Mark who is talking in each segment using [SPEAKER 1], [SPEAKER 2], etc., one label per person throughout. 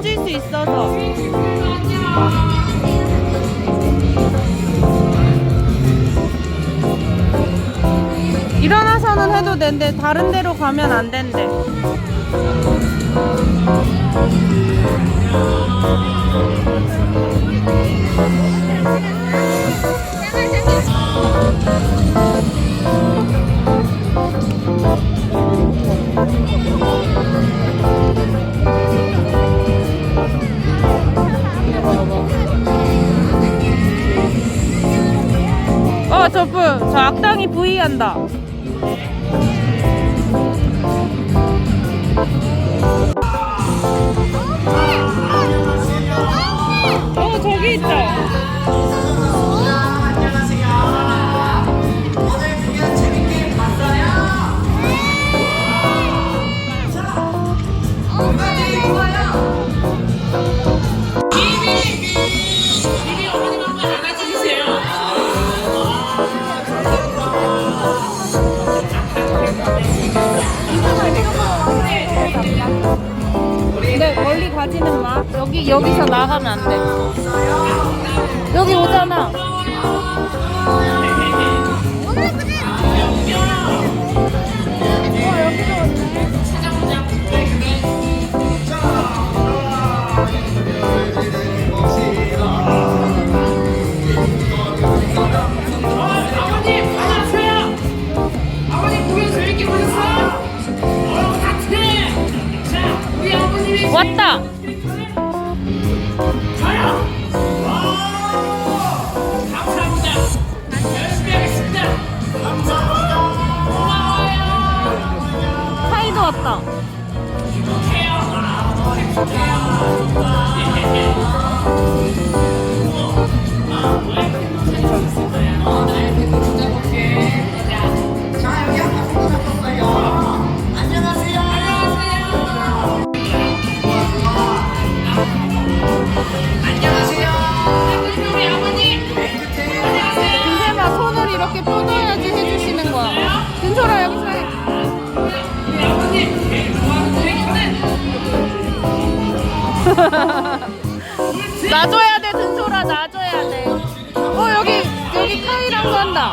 [SPEAKER 1] 퍼질 수 있어서. 일어나서는 해도 된대, 다른 데로 가면 안 된대. 저프 저 악당이 부위한다. 가지는 마. 여기 여기서 나가면 안 돼. 왔다. 사이도 왔다. 행복해요. 윤철아 여기서 해. 놔줘야 돼 든소라 놔줘야 돼. 어 여기 여기 카이랑 산다.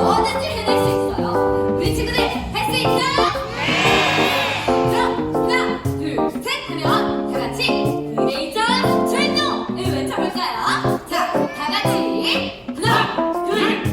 [SPEAKER 2] 뭐든지 해낼 수 있어요. 우리 친구들 할 수 있나? 네! 그럼 하나, 둘, 셋 하면 다
[SPEAKER 3] 같이 그레이전 출동을 외쳐볼까요?
[SPEAKER 4] 자, 다 같이 하나, 둘,